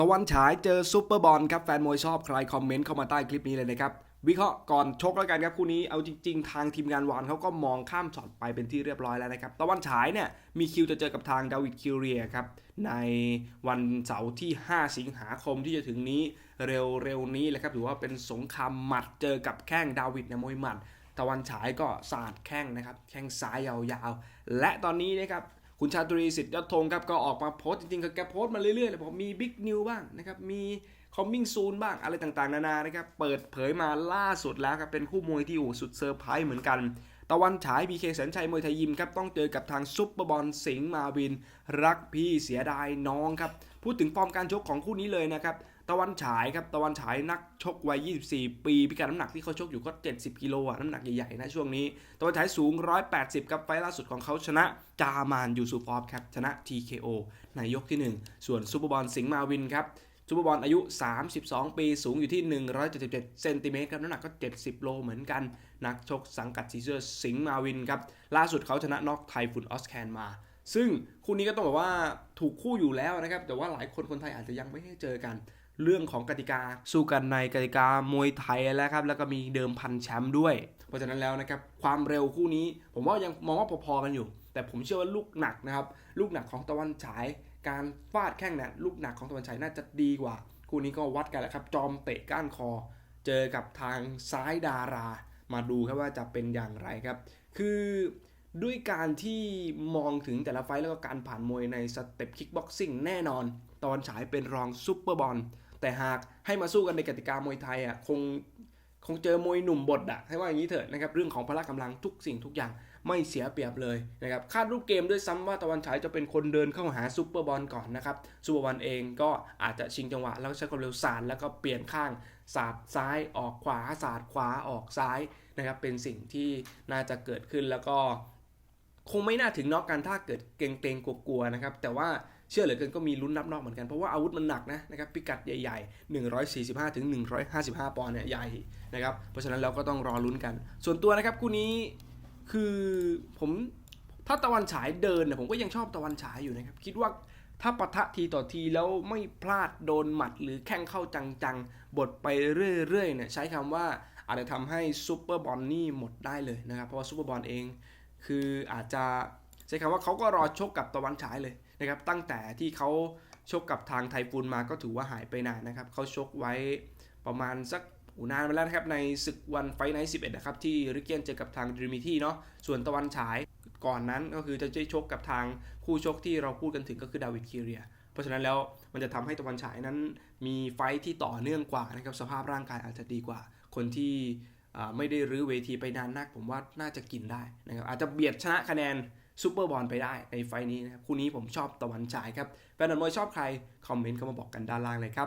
ตะวันฉายเจอซุปเปอร์บอลครับแฟนมวยชอบใครคอมเมนต์เข้ามาใต้คลิปนี้เลยนะครับวิเคราะห์ก่อนชกแล้วกันครับคู่นี้เอาจริง ๆ ทางทีมงานวานเขาก็มองข้ามช็อตไปเป็นที่เรียบร้อยแล้วนะครับตะวันฉายเนี่ยมีคิวจะเจอกับทางดาวิดคิวเรียครับในวันเสาร์ที่ 5 สิงหาคมที่จะถึงนี้เร็วๆนี้แหละครับถือว่าเป็นสงครามหมัดเจอกับแข้งดาวิดเนี่ยมวยหมัดตะวันฉายก็สาดแข้งนะครับแข้งซ้ายยาวๆและตอนนี้นะครับ คุณชาตรีสิทธิ์ยอดธงครับก็ออกมาโพสต์จริงๆก็แกโพสต์มาเรื่อยๆเลยบอกมีบิ๊กนิวบ้างนะครับมีคอมมิ่งซูนบ้างอะไรต่างๆ นานานะครับเปิดเผยมาล่าสุดแล้วครับเป็นคู่มวยที่โอ้สุดเซอร์ไพรส์เหมือนกันตะวันฉายพีเคแสนชัยมวยไทยยิมครับต้องเจอกับทางซุปเปอร์บอลสิงห์มาวิน รักพี่เสียดายน้องครับพูดถึงฟอร์มการชกของคู่นี้เลยนะครับ ตะวันฉายครับตะวันฉายนักชกวัย 24 ปี พิกัดน้ำหนักที่เขาชกอยู่ก็ 70 กิโลอะน้ำหนักใหญ่ๆนะช่วงนี้ ตะวันฉายสูง 180 ครับไฟล์ล่าสุดของเขาชนะจามานยูซูฟอฟครับชนะ TKO ในยกที่ 1 ส่วนซูเปอร์บอลสิงห์มาวินครับซูเปอร์บอลอายุ 32 ปี สูงอยู่ที่ 177 เซนติเมตรครับ น้ำหนักก็ 70 โลเหมือนกัน นักชกสังกัดสีเสื้อสิงห์มาวินครับ ล่าสุดเขาชนะน็อกไทฟุนออสแคนมา ซึ่งคู่นี้ก็ต้องบอกว่าถูกคู่อยู่แล้วนะครับ แต่ว่าหลายคนคนไทยอาจจะยังไม่ให้เจอกัน เรื่องของกติกา สู้กันในกติกามวยไทยแล้วครับ แล้วก็มีเดิมพันแชมป์ด้วย เพราะฉะนั้นแล้วนะครับความเร็วคู่นี้ ผมว่ายังมองว่าพอๆกันอยู่ แต่ผมเชื่อว่าลูกหนักนะครับ ลูกหนักของตะวันฉาย การฟาดแข้งเนี่ยลูกหนักของตะวันฉายน่าจะดีกว่า คู่นี้ก็วัดกันแหละครับ จอมเตะก้านคอ เจอกับทางซ้ายดารา มาดูครับว่าจะเป็นอย่างไรครับ คือด้วยการที่มองถึงแต่ละไฟแล้วก็การผ่านมวยในสเต็ปคิกบ็อกซิ่งแน่นอน ตอนฉายเป็นรองซุปเปอร์บอล แต่หากให้มาสู้กันในกติกามวยไทยอะคงคงเจอมวยหนุ่มบดอะให้ว่าอย่างนี้เถอะนะครับเรื่องของพละกำลังทุกสิ่งทุกอย่างไม่เสียเปรียบเลยนะครับคาดรูปเกมด้วยซ้ำว่าตะวันฉายจะเป็นคนเดินเข้าหาซุปเปอร์บอลก่อนนะครับซุปเปอร์บอลเองก็อาจจะชิงจังหวะแล้วใช้ความเร็วสานแล้วก็เปลี่ยนข้างสาดซ้ายออกขวาสาดขวาออกซ้ายนะครับเป็นสิ่งที่น่าจะเกิดขึ้นแล้วก็ คงไม่น่าถึงน็อกกันถ้าเกิดเกรงๆกลัวๆนะครับแต่ว่า เชื่อเหลือเกินก็มีลุ้นนับนอกเหมือนกัน เพราะว่าอาวุธมันหนักนะนะครับพิกัดใหญ่ๆ 145ถึง155 ปอนด์เนี่ยใหญ่นะครับเพราะฉะนั้นเราก็ต้องรอลุ้นกัน ส่วนตัวนะครับคู่นี้คือผมถ้าตะวันฉายเดินเนี่ยผมก็ยังชอบตะวันฉายอยู่นะครับคิดว่าถ้าปะทะทีต่อทีแล้วไม่พลาดโดนหมัดหรือแข้งเข้าจังๆบดไปเรื่อยๆเนี่ยใช้คำว่าอาจจะทำให้ซูเปอร์บอลนี่หมดได้เลยนะครับ เพราะว่าซูเปอร์บอลเอง คืออาจจะ ใช้คำว่าเขาก็รอชกกับตะวันฉายเลยนะครับตั้งแต่ที่เขาชกกับทางไทฟูนมาก็ถือว่าหายไปนานนะครับเขาชกไว้ประมาณสักอูนานไปแล้วนะครับในศึกวันไฟไนท์11 นะครับ ที่ริกเกนเจอกับทางดรีมิที่เนาะส่วนตะวันฉายก่อนนั้นก็คือจะได้ชกกับทางคู่ชกที่เราพูดกันถึงก็คือดาวิดคีเรีย เพราะฉะนั้นแล้วมันจะทำให้ตะวันฉายนั้นมีไฟที่ต่อเนื่องกว่านะครับสภาพร่างกายอาจจะดีกว่า คนที่ไม่ได้รื้อเวทีไปนานนัก ผมว่าน่าจะกินได้นะครับอาจจะเบียดชนะคะแนน ซูเปอร์บอลไปได้ในไฟล์นี้นะครับคู่นี้ผมชอบตะวันฉายครับแฟนบอลมวยชอบใครคอมเมนต์เข้ามาบอกกันด้านล่างเลยครับ